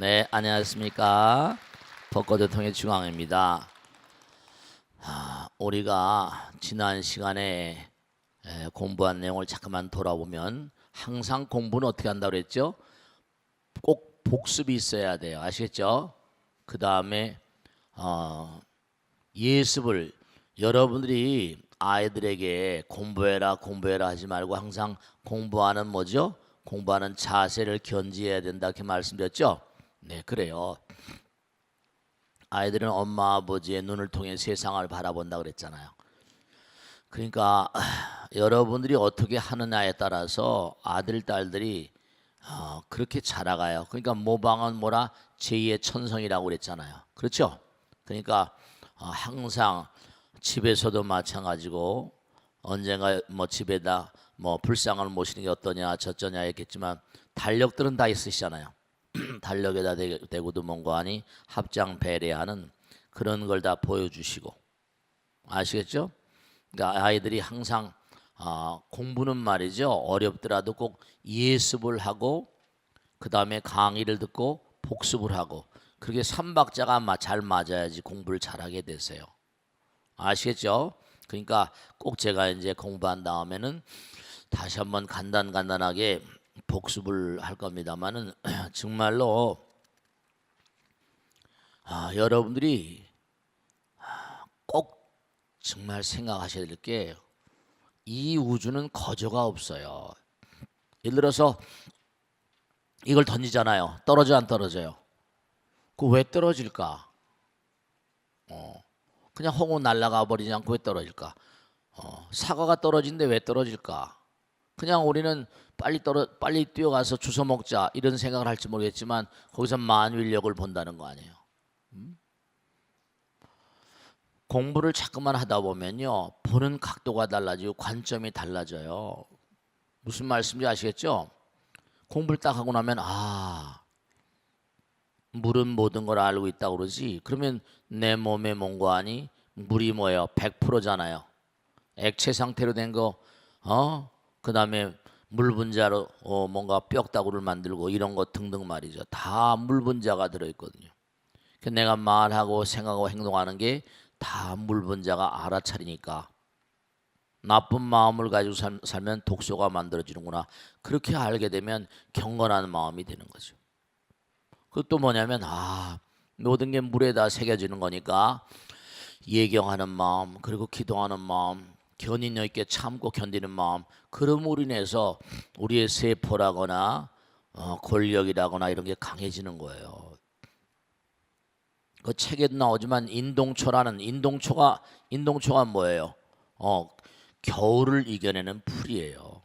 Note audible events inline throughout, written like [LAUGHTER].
네, 안녕하십니까. 벚꽃대통의 중앙입니다. 아, 우리가 지난 시간에 에, 공부한 내용을 잠깐만 돌아보면 항상 공부는 어떻게 한다고 그랬죠? 꼭 복습이 있어야 돼요. 아시겠죠? 그 다음에 어, 예습을 여러분들이 아이들에게 공부해라 공부해라 하지 말고 항상 공부하는 뭐죠? 공부하는 자세를 견지해야 된다 이렇게 말씀드렸죠? 네 그래요. 아이들은 엄마 아버지의 눈을 통해 세상을 바라본다 그랬잖아요. 그러니까 여러분들이 어떻게 하느냐에 따라서 아들 딸들이 어, 그렇게 자라가요. 그러니까 모방은 뭐라 제2의 천성이라고 그랬잖아요. 그렇죠? 그러니까 어, 항상 집에서도 마찬가지고 언젠가 뭐 집에다 뭐 불쌍을 모시는 게 어떠냐 저쩌냐 했겠지만 달력들은 다 있으시잖아요. 달력에다 대- 대고도 뭔가 하니 합장 배려하는 그런 걸 다 보여주시고 아시겠죠? 그러니까 아이들이 항상 아, 공부는 말이죠 어렵더라도 꼭 예습을 하고 그 다음에 강의를 듣고 복습을 하고 그렇게 삼박자가 마- 잘 맞아야지 공부를 잘하게 되세요. 아시겠죠? 그러니까 꼭 제가 이제 공부한 다음에는 다시 한번 간단 간단하게 복습을 할 겁니다만은 [CLEARS THROAT] 정말로 아, 여러분들이 아, 꼭 정말 생각하셔야 될 게 이 우주는 거저가 없어요. 예를 들어서 이걸 던지잖아요. 떨어져 안 떨어져요? 그 왜 떨어질까? 어, 그냥 홍우 날아가 버리지 않고 왜 떨어질까? 어, 사과가 떨어진데 왜 떨어질까? 그냥 우리는 빨리 떨어 빨리 뛰어가서 주워 먹자 이런 생각을 할지 모르겠지만 거기서 만윌력을 본다는 거 아니에요. 음? 공부를 자꾸만 하다 보면요 보는 각도가 달라지고 관점이 달라져요. 무슨 말씀인지 아시겠죠? 공부를 딱 하고 나면 아 물은 모든 걸 알고 있다고 그러지. 그러면 내 몸의 몽관이 물이 뭐예요? 100%잖아요. 액체 상태로 된 거, 어? 그 다음에 물 분자로 어, 뭔가 뼈다구를 만들고 이런 거 등등 말이죠. 다 물 분자가 들어있거든요. 그 내가 말하고 생각하고 행동하는 게 다 물 분자가 알아차리니까 나쁜 마음을 가지고 살, 살면 독소가 만들어지는구나. 그렇게 알게 되면 경건한 마음이 되는 거죠. 그것도 뭐냐면 아 모든 게 물에다 새겨지는 거니까 예경하는 마음 그리고 기도하는 마음 견인력 있게 참고 견디는 마음 그럼으로 인해서 우리의 세포라거나 어, 권력이라거나 이런 게 강해지는 거예요. 그 책에도 나오지만 인동초라는 인동초가 인동초가 뭐예요? 어 겨울을 이겨내는 풀이에요.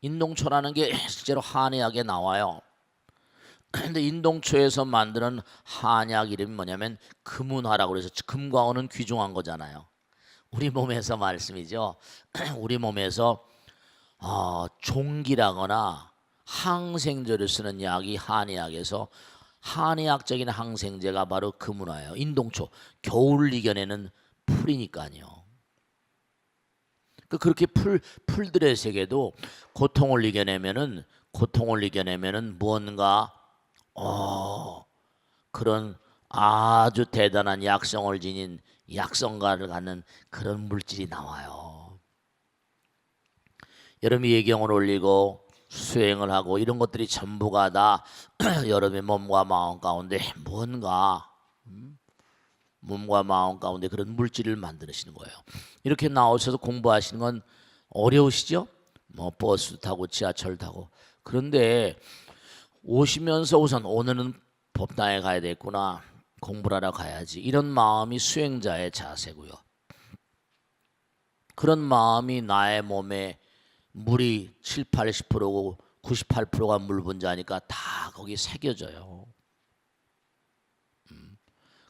인동초라는 게 실제로 한의학에 나와요. 근데 인동초에서 만드는 한약 이름이 뭐냐면 금운화라고 그래서 금과 은은 귀중한 거잖아요. 우리 몸에서 말씀이죠. [CLEARS THROAT] 우리 몸에서 어, 종기라거나 항생제를 쓰는 약이 한의학에서 한의학적인 항생제가 바로 금운화예요. 인동초 겨울을 이겨내는 풀이니까요. 그 그렇게 풀 풀들의 세계도 고통을 이겨내면은 고통을 이겨내면은 무언가 어 그런 아주 대단한 약성을 지닌 약성가를 갖는 그런 물질이 나와요. 여러분이 예경을 올리고 수행을 하고 이런 것들이 전부가 다 [CLEARS THROAT] 여러분의 몸과 마음 가운데 뭔가 음, 몸과 마음 가운데 그런 물질을 만드시는 거예요. 이렇게 나오셔서 공부하시는 건 어려우시죠? 뭐 버스 타고 지하철 타고 그런데 오시면서 우선 오늘은 법당에 가야 되겠구나 공부를 하러 가야지 이런 마음이 수행자의 자세고요. 그런 마음이 나의 몸에 물이 7, 80%고 98%가 물 분자니까 다 거기 새겨져요. 음,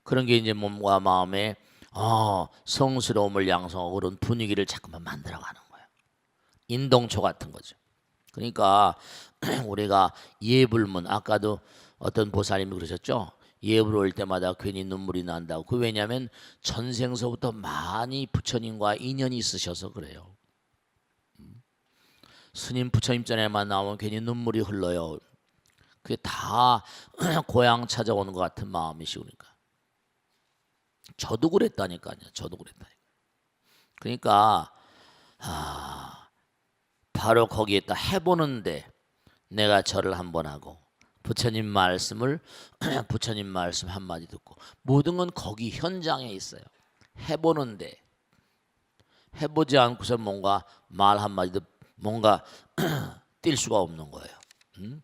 그런 게 이제 몸과 마음에 어, 성스러움을 양성하고 그런 분위기를 자꾸만 만들어가는 거예요. 인동초 같은 거죠. 그러니까 [CLEARS THROAT] 우리가 예불문 아까도 어떤 보살님이 그러셨죠. 예불 올 때마다 괜히 눈물이 난다고. 그 왜냐하면 전생서부터 많이 부처님과 인연이 있으셔서 그래요. 음. 스님 부처님 전에 만 나오면 괜히 눈물이 흘러요. 그게 다 [CLEARS THROAT] 고향 찾아오는 것 같은 마음이시오니까. 저도 그랬다니까요. 저도 그랬다니까. 그러니까 아, 바로 거기에다 해보는데 내가 절을 한번 하고 부처님 말씀을 [CLEARS THROAT] 부처님 말씀 한 마디 듣고 모든 건 거기 현장에 있어요. 해보는데 해보지 않고서 뭔가 말 한마디도 뭔가 [CLEARS THROAT] 뛸 수가 없는 거예요. 음?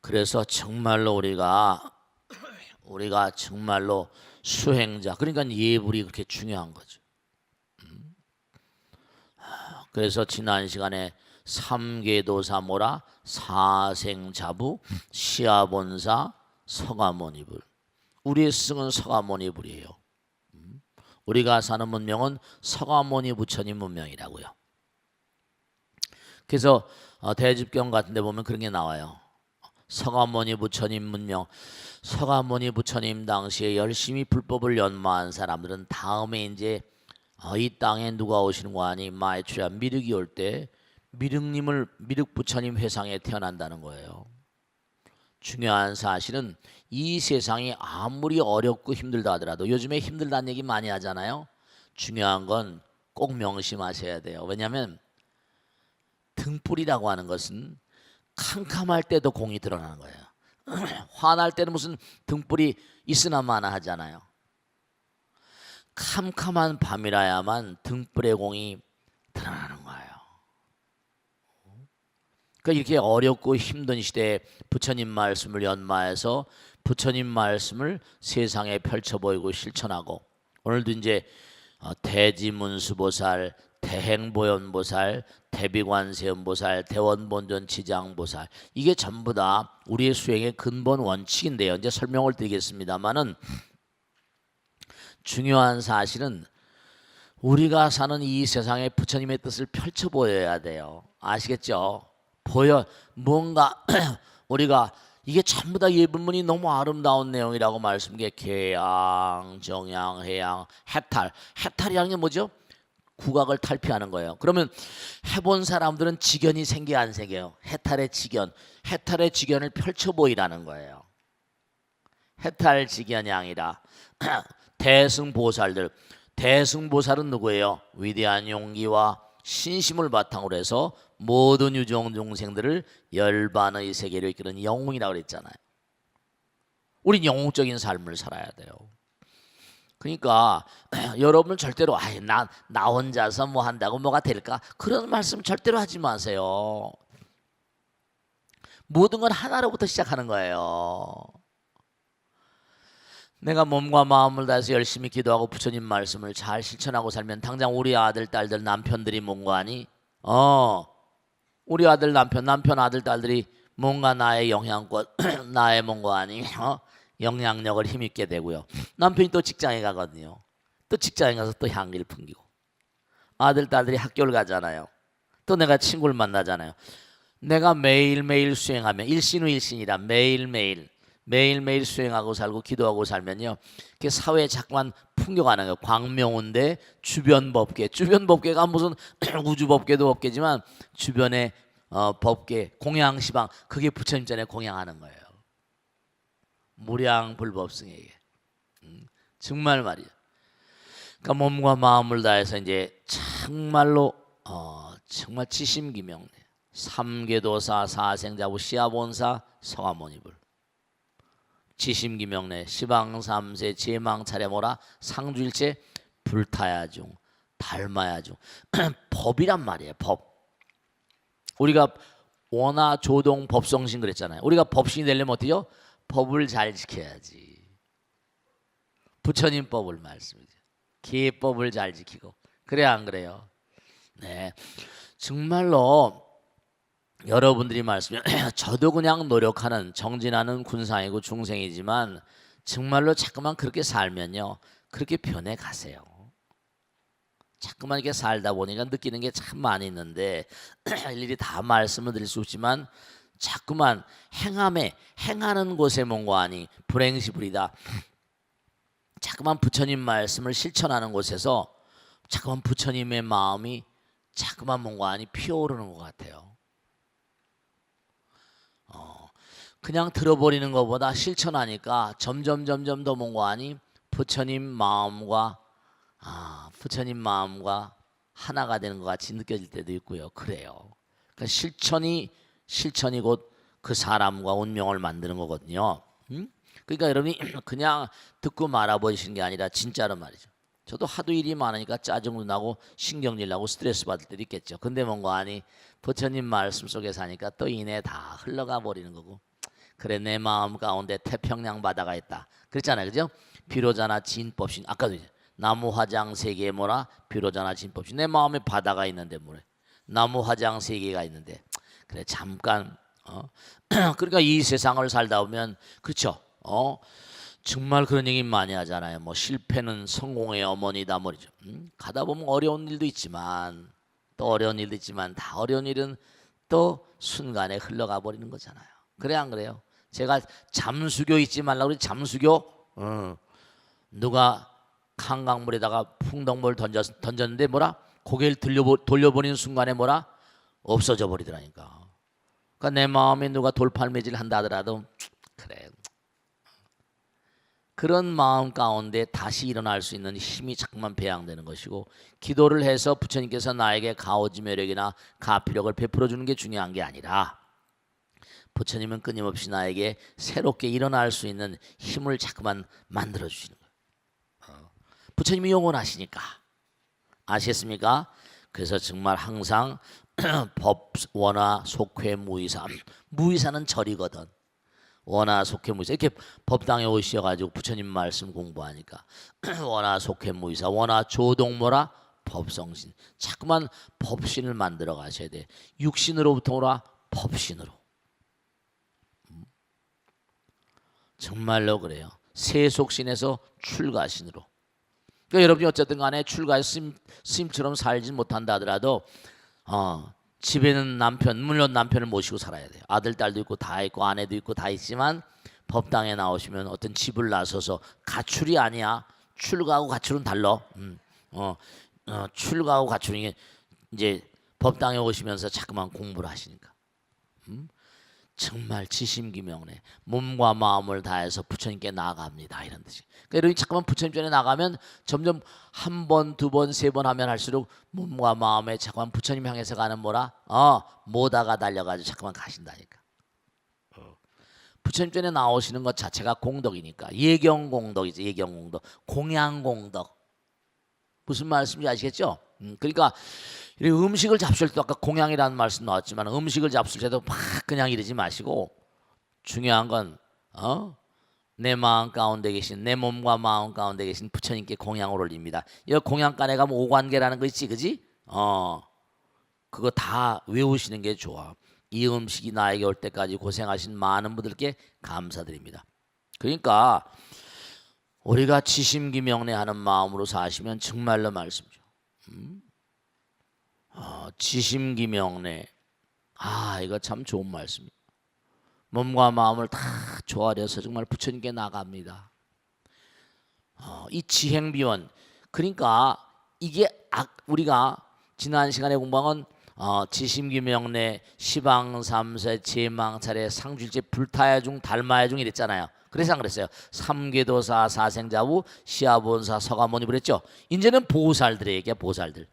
그래서 정말로 우리가 [CLEARS THROAT] 우리가 정말로 수행자 그러니까 예불이 그렇게 중요한 거죠. 음? 아, 그래서 지난 시간에 삼계도사 모라 사생자부 시아본사 서가모니불 우리의 스승은 서가모니불이에요. 음? 우리가 사는 문명은 서가모니 부처님 문명이라고요. 그래서 어, 대집경 같은 데 보면 그런 게 나와요. 서가모니 부처님 문명 서가모니 부처님 당시에 열심히 불법을 연마한 사람들은 다음에 이제 어, 이 땅에 누가 오시는 거 아니 마이추야 미륵이 올때 미륵님을 미륵 부처님 회상에 태어난다는 거예요. 중요한 사실은 이 세상이 아무리 어렵고 힘들다 하더라도 요즘에 힘들다는 얘기 많이 하잖아요. 중요한 건 꼭 명심하셔야 돼요. 왜냐하면 등불이라고 하는 것은 캄캄할 때도 공이 드러나는 거예요. [CLEARS THROAT] 화날 때는 무슨 등불이 있으나 마나 하잖아요. 캄캄한 밤이라야만 등불의 공이 드러나는 거예요. 그러니까 이렇게 어렵고 힘든 시대에 부처님 말씀을 연마해서 부처님 말씀을 세상에 펼쳐 보이고 실천하고 오늘도 이제 어, 대지문수보살, 대행보현보살, 대비관세음보살, 대원본전지장보살 이게 전부 다 우리의 수행의 근본 원칙인데요. 이제 설명을 드리겠습니다만은 중요한 사실은 우리가 사는 이 세상에 부처님의 뜻을 펼쳐 보여야 돼요. 아시겠죠? 보여 뭔가 [CLEARS THROAT] 우리가 이게 전부 다 예불문이 너무 아름다운 내용이라고 말씀게 개양, 정양, 해양, 해탈. 해탈이라는 게 뭐죠? 국악을 탈피하는 거예요. 그러면 해본 사람들은 직연이 생겨 안 생겨요? 해탈의 직연, 해탈의 직연을 펼쳐 보이라는 거예요. 해탈 직연이 아니라 [CLEARS THROAT] 대승보살들. 대승보살은 누구예요? 위대한 용기와 신심을 바탕으로 해서 모든 유종 중생들을 열반의 세계로 이끄는 영웅이라고 그랬잖아요. 우린 영웅적인 삶을 살아야 돼요. 그러니까 [CLEARS THROAT] 여러분 절대로 아예 나, 나 혼자서 뭐 한다고 뭐가 될까? 그런 말씀 절대로 하지 마세요. 모든 건 하나로부터 시작하는 거예요. 내가 몸과 마음을 다해서 열심히 기도하고 부처님 말씀을 잘 실천하고 살면 당장 우리 아들, 딸들, 남편들이 뭔가 하니 어 우리 아들, 남편, 남편, 아들, 딸들이 뭔가 나의 영향권, [CLEARS THROAT] 나의 뭔가 아니 어? 영향력을 힘있게 되고요. 남편이 또 직장에 가거든요. 또 직장에 가서 또 향기를 풍기고 아들, 딸들이 학교를 가잖아요. 또 내가 친구를 만나잖아요. 내가 매일매일 수행하면 일신 후 일신이라 매일매일 매일매일 수행하고 살고 기도하고 살면요. 그 사회에 자꾸만 풍겨가는 거예요. 광명운대 주변 법계. 주변 법계가 무슨 [CLEARS THROAT] 우주 법계도 법계지만 주변의 어, 법계, 공양시방 그게 부처님 전에 공양하는 거예요. 무량불법승에게. 음, 정말 말이야. 그러니까 몸과 마음을 다해서 이제 정말로 어, 정말 지심기명네. 삼계도사 사생자부 시아본사 서가모니불 지심기명내 시방삼세 제망차례모라 상주일체 불타야중 닮아야중. [CLEARS THROAT] 법이란 말이에요 법. 우리가 원화 조동 법성신 그랬잖아요. 우리가 법신이 되려면 어때요? 법을 잘 지켜야지. 부처님 법을 말씀이죠 계법을 잘 지키고. 그래 안 그래요? 네. 정말로 여러분들이 말씀해 [CLEARS THROAT] 저도 그냥 노력하는 정진하는 군상이고 중생이지만 정말로 자꾸만 그렇게 살면요 그렇게 변해 가세요. 자꾸만 이렇게 살다 보니까 느끼는 게 참 많이 있는데 [CLEARS THROAT] 일일이 다 말씀을 드릴 수 없지만 자꾸만 행함에 행하는 곳에 뭔가 아니 불행시 불이다. [CLEARS THROAT] 자꾸만 부처님 말씀을 실천하는 곳에서 자꾸만 부처님의 마음이 자꾸만 뭔가 아니 피어오르는 것 같아요. 그냥 들어버리는 것보다 실천하니까 점점 점점 더 뭔가 하니 부처님 마음과 아 부처님 마음과 하나가 되는 것 같이 느껴질 때도 있고요. 그래요. 그러니까 실천이 실천이 곧 그 사람과 운명을 만드는 거거든요. 음? 그러니까 여러분이 [CLEARS THROAT] 그냥 듣고 말아버리시는 게 아니라 진짜로 말이죠. 저도 하도 일이 많으니까 짜증도 나고 신경질 나고 스트레스 받을 때도 있겠죠. 근데 뭔가 아니 부처님 말씀 속에 사니까 또 이내 다 흘러가 버리는 거고. 그래 내 마음 가운데 태평양 바다가 있다. 그랬잖아요. 그죠? 비로자나 진법신. 아까도 이제 나무 화장 세 개에 뭐라? 비로자나 진법신. 내 마음에 바다가 있는데 뭐래? 나무 화장 세 개가 있는데. 그래 잠깐 어? [CLEARS THROAT] 그러니까 이 세상을 살다 보면 그렇죠 어 정말 그런 얘기 많이 하잖아요 뭐 실패는 성공의 어머니다 뭐죠 음? 가다 보면 어려운 일도 있지만 또 어려운 일도 있지만 다 어려운 일은 또 순간에 흘러가 버리는 거잖아요 그래 안 그래요 제가 잠수교 잊지 말라고 그래 잠수교 어. 누가 한강물에다가 풍덩물 던졌, 던졌는데 뭐라 고개를 들려보, 돌려보는 순간에 뭐라 없어져 버리더라니까. 그러니까 내 마음에 누가 돌팔매질 한다 하더라도 그래. 그런 마음 가운데 다시 일어날 수 있는 힘이 자꾸만 배양되는 것이고 기도를 해서 부처님께서 나에게 가오지 매력이나 가피력을 베풀어 주는 게 중요한 게 아니라 부처님은 끊임없이 나에게 새롭게 일어날 수 있는 힘을 자꾸만 만들어 주시는 거예요. 부처님이 영원하시니까 아시겠습니까? 그래서 정말 항상 [CLEARS THROAT] 법 원화 속회 무의사 [CLEARS THROAT] 무의사는 절이거든. 원화 속회 무의사 이렇게 법당에 오셔가지고 부처님 말씀 공부하니까 [CLEARS THROAT] 원화 속회 무의사 원화 조동모라 법성신 자꾸만 법신을 만들어 가셔야 돼. 육신으로부터 오라 법신으로. 음. 정말로 그래요. 세속신에서 출가신으로. 그러니까 여러분이 어쨌든 간에 출가해 스님, 스님처럼 살지 못한다 하더라도 어, 집에는 남편 물론 남편을 모시고 살아야 돼요. 아들 딸도 있고 다 있고 아내도 있고 다 있지만 법당에 나오시면 어떤 집을 나서서 가출이 아니야. 출가하고 가출은 달라. 음, 어, 어, 출가하고 가출이 이제 법당에 오시면서 자꾸만 공부를 하시니까. 음? 정말 지심기명래 몸과 마음을 다해서 부처님께 나아갑니다 이런 뜻이. 그러니까 여러분이 잠깐만 부처님 전에 나가면 점점 한 번, 두 번, 세 번 하면 할수록 몸과 마음에 잠깐만 부처님 향해서 가는 뭐라 어 모다가 달려가지고 잠깐만 가신다니까. 어. 부처님 전에 나오시는 것 자체가 공덕이니까 예경 공덕이지 예경 공덕, 공양 공덕. 무슨 말씀인지 아시겠죠? 음, 그러니까 이 음식을 잡술 때 아까 공양이라는 말씀 나왔지만 음식을 잡술 때도 막 그냥 이러지 마시고 중요한 건 어? 내 마음 가운데 계신 내 몸과 마음 가운데 계신 부처님께 공양을 올립니다. 이 공양간에 가면 오관계라는 거 있지, 그지? 어, 그거 다 외우시는 게 좋아. 이 음식이 나에게 올 때까지 고생하신 많은 분들께 감사드립니다. 그러니까 우리가 지심기명래하는 마음으로 사시면 정말로 말씀이죠. 음? 어, 지심기명래. 아, 이거 참 좋은 말씀이에요. 몸과 마음을 다 조아려서 정말 부처님께 나갑니다. 어, 이 지행비원. 그러니까 이게 악, 우리가 지난 시간에 공부한 어, 지심기명래 시방삼세 제망차례 상줄제 불타야중 달마야중 이랬잖아요. 그래서 안 그랬어요. 삼계도사 사생자부 시아본사 서가모니 그랬죠. 이제는 보살들에게 보살들.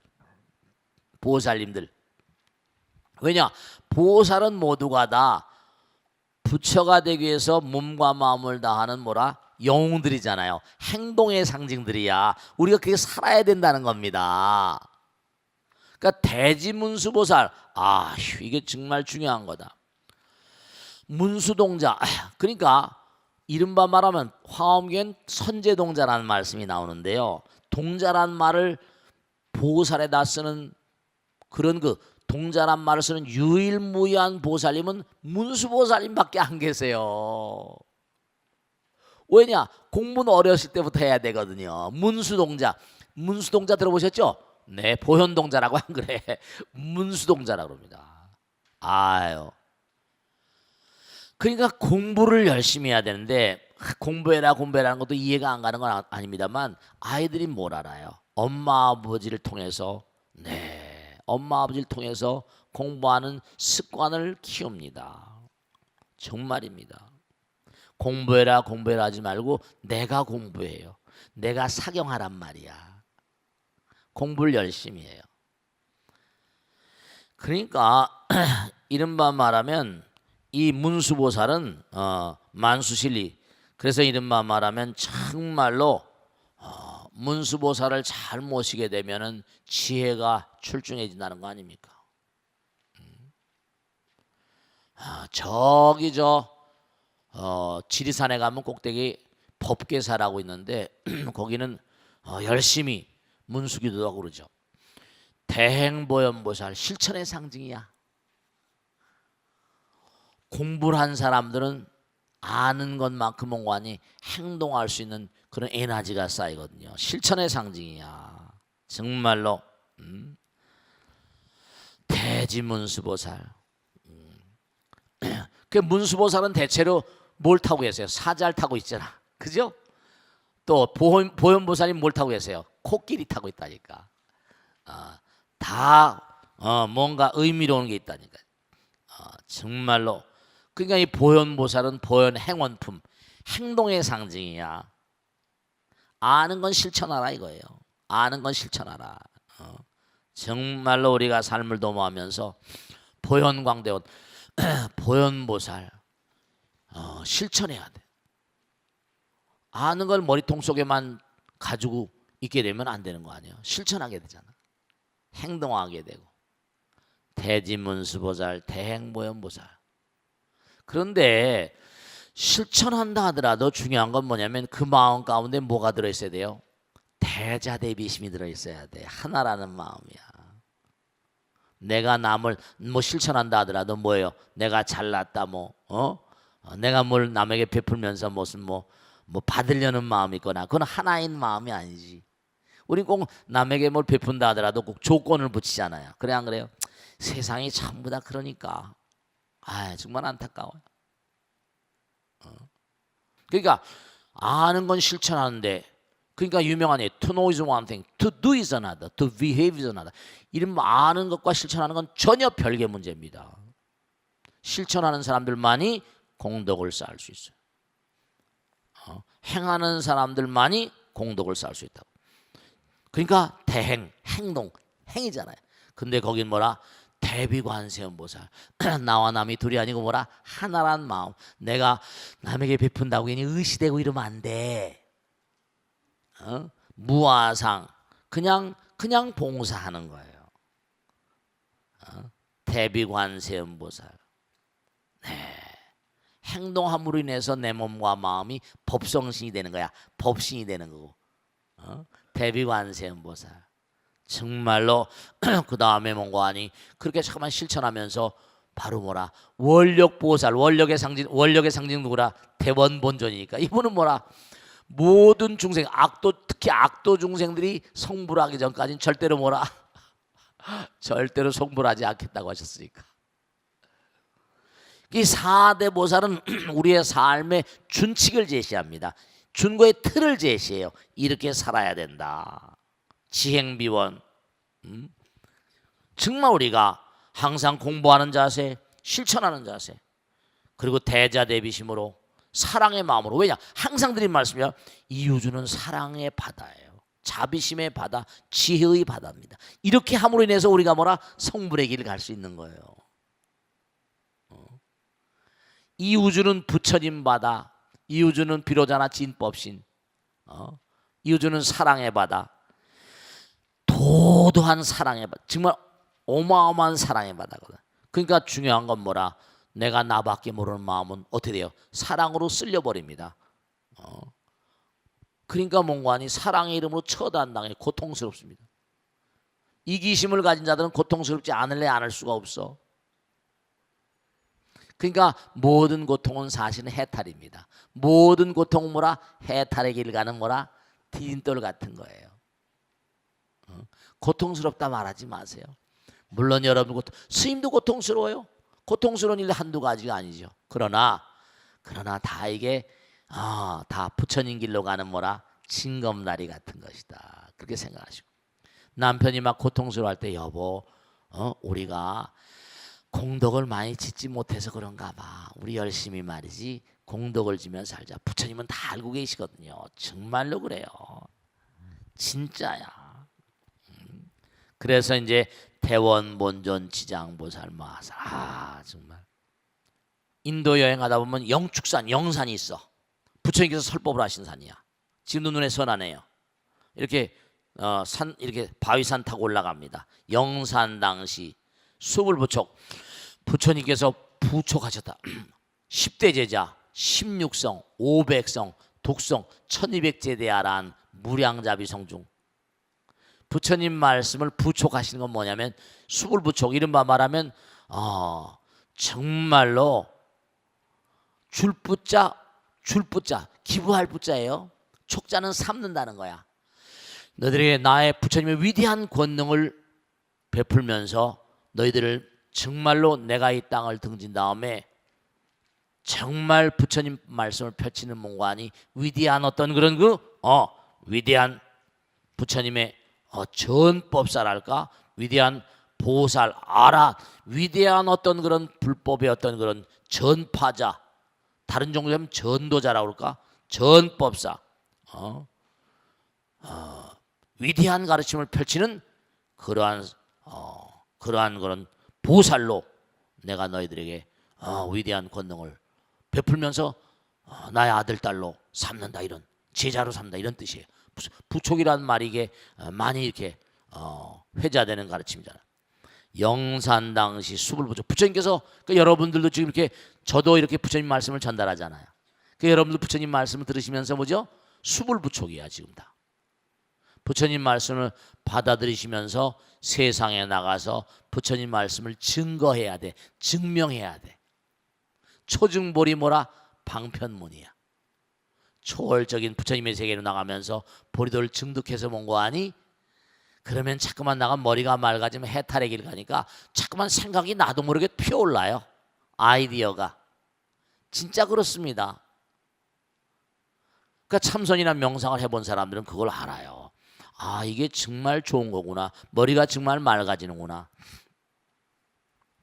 보살님들. 왜냐? 보살은 모두가 다 부처가 되기 위해서 몸과 마음을 다하는 뭐라? 영웅들이잖아요. 행동의 상징들이야. 우리가 그게 살아야 된다는 겁니다. 그러니까 대지문수 보살. 아, 이게 정말 중요한 거다. 문수동자. 그러니까 이른바 말하면 화엄경 선제동자라는 말씀이 나오는데요. 동자란 말을 보살에다 쓰는 그런 그 동자란 말을 쓰는 유일무이한 보살님은 문수보살님밖에 안 계세요. 왜냐? 공부는 어렸을 때부터 해야 되거든요. 문수동자. 문수동자 들어보셨죠? 네, 보현동자라고 안 그래. 문수동자라고 합니다. 아유. 그러니까 공부를 열심히 해야 되는데 공부해라 공부해라는 것도 이해가 안 가는 건 아- 아닙니다만 아이들이 뭘 알아요? 엄마 아버지를 통해서 네 엄마 아버지를 통해서 공부하는 습관을 키웁니다. 정말입니다. 공부해라 공부해라 하지 말고 내가 공부해요. 내가 사경하란 말이야. 공부를 열심히 해요. 그러니까 [CLEARS THROAT] 이른바 말하면 이 문수보살은 어, 만수실리 그래서 이른바 말하면 정말로 어, 문수보살을 잘 모시게 되면은 지혜가 출중해진다는 거 아닙니까? 음. 아, 저기 저 어, 지리산에 가면 꼭대기 법계사라고 있는데 [CLEARS THROAT] 거기는 어, 열심히 문수기도 하고 그러죠. 대행보현보살 실천의 상징이야. 공부를 한 사람들은 아는 것만큼 뭔가니 행동할 수 있는 그런 에너지가 쌓이거든요. 실천의 상징이야. 정말로 음. 대지문수보살. 음. [CLEARS THROAT] 그 문수보살은 대체로 뭘 타고 계세요? 사잘 타고 있잖아. 그죠? 또 보현, 보현보살이 뭘 타고 계세요? 코끼리 타고 있다니까. 어, 다 어, 뭔가 의미로운 게 있다니까. 어, 정말로. 그러니까 이 보현보살은 보현 행원품, 행동의 상징이야. 아는 건 실천하라 이거예요. 아는 건 실천하라. 어, 정말로 우리가 삶을 도모하면서 보현광대원, [CLEARS THROAT] 보현보살 어, 실천해야 돼. 아는 걸 머리통 속에만 가지고 있게 되면 안 되는 거 아니에요. 실천하게 되잖아. 행동하게 되고 대지문수보살, 대행보현보살. 그런데 실천한다 하더라도 중요한 건 뭐냐면 그 마음 가운데 뭐가 들어 있어야 돼요? 대자 대비심이 들어 있어야 돼. 하나라는 마음이야. 내가 남을 뭐 실천한다 하더라도 뭐예요? 내가 잘났다 뭐 어? 어, 내가 뭘 남에게 베풀면서 무슨 뭐, 뭐 받으려는 마음이 있거나 그건 하나인 마음이 아니지. 우리 꼭 남에게 뭘 베푼다 하더라도 꼭 조건을 붙이잖아요. 그래 안 그래요? 세상이 전부 다 그러니까. 아 정말 안타까워요. 어. 그러니까 아는 건 실천하는데 그러니까 유명한 예 to know is one thing, to do is another, to behave is another. 이런 아는 것과 실천하는 건 전혀 별개 문제입니다. 실천하는 사람들만이 공덕을 쌓을 수 있어요. 어, 행하는 사람들만이 공덕을 쌓을 수 있다고. 그러니까 대행, 행동, 행이잖아요. 근데 거긴 뭐라? 대비관세음보살. [CLEARS THROAT] 나와 남이 둘이 아니고 뭐라? 하나란 마음. 내가 남에게 베푼다고 괜히 의시되고 이러면 안 돼. 어? 무화상. 그냥 그냥 봉사하는 거예요. 어? 대비관세음보살. 네. 행동함으로 인해서 내 몸과 마음이 법성신이 되는 거야. 법신이 되는 거고. 어? 대비관세음보살. 정말로 [CLEARS THROAT] 그 다음에 뭔가 하니? 그렇게 잠깐만 실천하면서 바로 뭐라? 원력 보살 원력의 상징 원력의 상징 누구라? 대원 본전이니까. 이분은 뭐라? 모든 중생 악도 특히 악도 중생들이 성불하기 전까지는 절대로 뭐라? [LAUGHS] 절대로 성불하지 않겠다고 하셨으니까. 이 사대 보살은 [CLEARS THROAT] 우리의 삶의 준칙을 제시합니다. 준거의 틀을 제시해요. 이렇게 살아야 된다. 지행비원. 음? 정말 우리가 항상 공부하는 자세, 실천하는 자세, 그리고 대자 대비심으로 사랑의 마음으로 왜냐 항상 드린 말씀이야 이 우주는 사랑의 바다예요. 자비심의 바다, 지혜의 바다입니다. 이렇게 함으로 인해서 우리가 뭐라 성불의 길을 갈 수 있는 거예요. 이 우주는 부처님 바다, 이 우주는 비로자나 진법신, 어? 이 우주는 사랑의 바다, 도도한 사랑의 바다, 정말 어마어마한 사랑의 바다거든. 그러니까 중요한 건 뭐라? 내가 나밖에 모르는 마음은 어떻게 돼요? 사랑으로 쓸려 버립니다. 어? 그러니까 뭔가니 사랑의 이름으로 처단당해 고통스럽습니다. 이기심을 가진 자들은 고통스럽지 않을래 않을 수가 없어. 그러니까 모든 고통은 사실은 해탈입니다. 모든 고통은 뭐라? 해탈의 길 가는 뭐라? 디딤돌 같은 거예요. 어? 고통스럽다 말하지 마세요. 물론 여러분 고통, 스님도 고통스러워요. 고통스러운 일 한두 가지가 아니죠. 그러나 그러나 다 이게 아, 다 부처님 길로 가는 뭐라 징검다리 같은 것이다. 그렇게 생각하시고 남편이 막 고통스러워할 때 여보, 어, 우리가 공덕을 많이 짓지 못해서 그런가 봐. 우리 열심히 말이지 공덕을 지면 살자. 부처님은 다 알고 계시거든요. 정말로 그래요. 진짜야. 음. 그래서 이제 대원 본전 지장보살 마살 아 정말 인도 여행하다 보면 영축산 영산이 있어. 부처님께서 설법을 하신 산이야. 지금도 눈에 선하네요. 이렇게 어, 산 이렇게 바위산 타고 올라갑니다. 영산 당시 수불 부촉 부처님께서 부촉하셨다. [CLEARS THROAT] 10대 제자 16성 500성 독성 1200제대하란 무량자비 성 중 부처님 말씀을 부촉하시는 건 뭐냐면 수불 부촉 이른바 말하면 어, 정말로 줄 부자 줄 부자 기부할 부자예요. 촉자는 삼는다는 거야. 너희들에게 나의 부처님의 위대한 권능을 베풀면서 너희들을 정말로 내가 이 땅을 등진 다음에 정말 부처님 말씀을 펼치는 몸과니 위대한 어떤 그런 그 어 위대한 부처님의 어, 전법사랄까 위대한 보살 아라 위대한 어떤 그런 불법의 어떤 그런 전파자 다른 종류면 전도자라고 그럴까 전법사 어? 어, 위대한 가르침을 펼치는 그러한 어, 그러한 그런 보살로 내가 너희들에게 어, 위대한 권능을 베풀면서 어, 나의 아들 딸로 삼는다 이런 제자로 삼다 이런 뜻이에요. 부- 부촉이란 말이 이게 어, 많이 이렇게 어, 회자되는 가르침이잖아. 영산 당시 수불 부촉 부처님께서 그 여러분들도 지금 이렇게 저도 이렇게 부처님 말씀을 전달하잖아요. 그 여러분들 부처님 말씀을 들으시면서 뭐죠? 수불 부촉이야 지금 다. 부처님 말씀을 받아들이시면서 세상에 나가서 부처님 말씀을 증거해야 돼. 증명해야 돼. 초증보리 뭐라 방편문이야. 초월적인 부처님의 세계로 나가면서 보리돌 증득해서 아니? 그러면 자꾸만 나가 머리가 맑아지면 해탈의 길 가니까 자꾸만 생각이 나도 모르게 피어올라요. 아이디어가. 진짜 그렇습니다. 그러니까 참선이나 명상을 해본 사람들은 그걸 알아요. 아 이게 정말 좋은 거구나. 머리가 정말 맑아지는구나.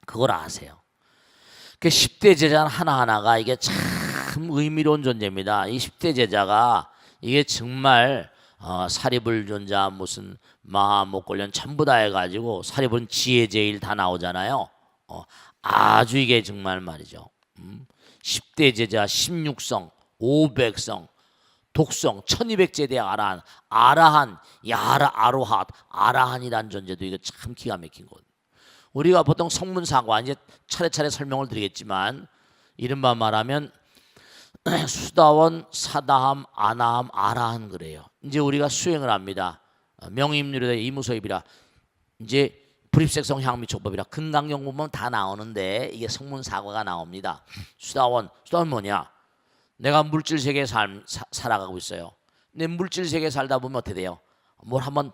그걸 아세요. 그 10대 제자 하나하나가 이게 참 의미로운 존재입니다. 이 10대 제자가 이게 정말 어, 사리불존자 무슨 마목골련 전부 다 해가지고 사리불 지혜 제일 다 나오잖아요. 어, 아주 이게 정말 말이죠. 음, 10대 제자 16성 500성 독성 1200제대 아라한 아라한 야라 아로핫 아라한이란 존재도 이거 참 기가 막힌 것. 우리가 보통 성문사과 이제 차례차례 설명을 드리겠지만 이른바 말하면 [CLEARS THROAT] 수다원, 사다함, 아나함, 아라한 그래요. 이제 우리가 수행을 합니다. 어, 명임률에 이무소입이라 이제 불입색성 향미촉법이라 금강경 보면 다 나오는데 이게 성문 사과가 나옵니다. 수다원, 수다원 뭐냐? 내가 물질 세계에 삶, 사, 살아가고 있어요. 내 물질 세계에 살다 보면 어떻게 돼요? 뭘 한번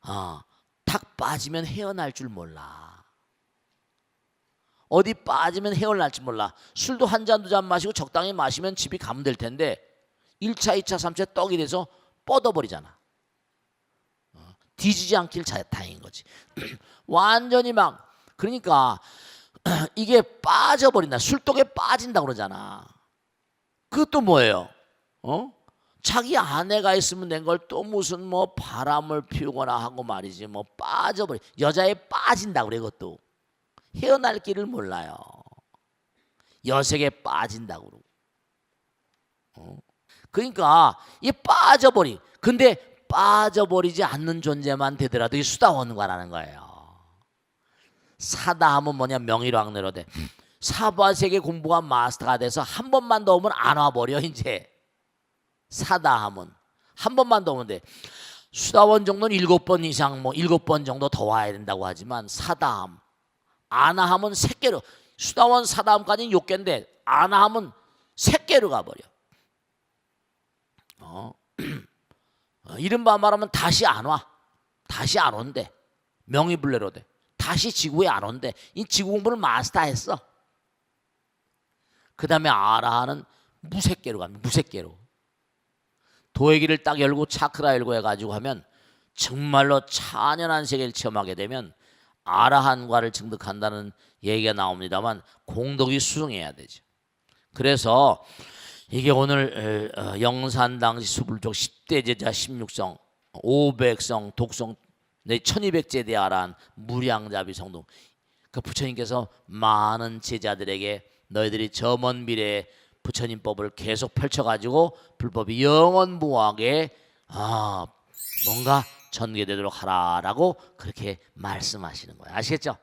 아, 탁 빠지면 헤어날 줄 몰라. 어디 빠지면 헤어날지 몰라. 술도 한 잔 두 잔 마시고 적당히 마시면 집이 가면 될 텐데 1차, 2차, 3차 떡이 돼서 뻗어버리잖아. 어, 뒤지지 않길 자- 다행인 거지. [CLEARS THROAT] 완전히 막 그러니까 [CLEARS THROAT] 이게 빠져버린다. 술독에 빠진다 그러잖아. 그것도 뭐예요? 어? 자기 아내가 있으면 된 걸 또 무슨 뭐 바람을 피우거나 하고 말이지 뭐 빠져버리 여자에 빠진다 그래 그것도 헤어날 길을 몰라요. 여색에 빠진다고 그러고. 어? 그러니까 이 빠져버리. 근데 빠져버리지 않는 존재만 되더라도 이 수다원과라는 거예요. 사다 하면 뭐냐 명의로학내로 돼. 사바세계 공부가 마스터가 돼서 한 번만 더 오면 안 와버려 이제. 사다 하면 한 번만 더 오면 돼. 수다원 정도는 일곱 번 이상 뭐 일곱 번 정도 더 와야 된다고 하지만 사다함 아나함은 세 개로 수다원 사다함까지는 육 개인데 아나함은 세 개로 가버려. 어. [CLEARS THROAT] 어, 이른바 말하면 다시 안 와. 다시 안 온대. 명의불례로 돼. 다시 지구에 안 온대. 이 지구 공부를 마스터했어. 그 다음에 아라하는 무색계로 갑니다. 무색계로. 도예기를 딱 열고 차크라 열고 해가지고 하면 정말로 찬연한 세계를 체험하게 되면 아라한과를 증득한다는 얘기가 나옵니다만 공덕이 수승해야 되죠. 그래서 이게 오늘 어, 영산 당시 수불족 10대 제자 16성 500성 독성 내 1200제대 아란 무량자비 성동 그 부처님께서 많은 제자들에게 너희들이 저 먼 미래에 부처님 법을 계속 펼쳐가지고 불법이 영원무하게 아 뭔가 전개되도록 하라라고 그렇게 말씀하시는 거예요. 아시겠죠?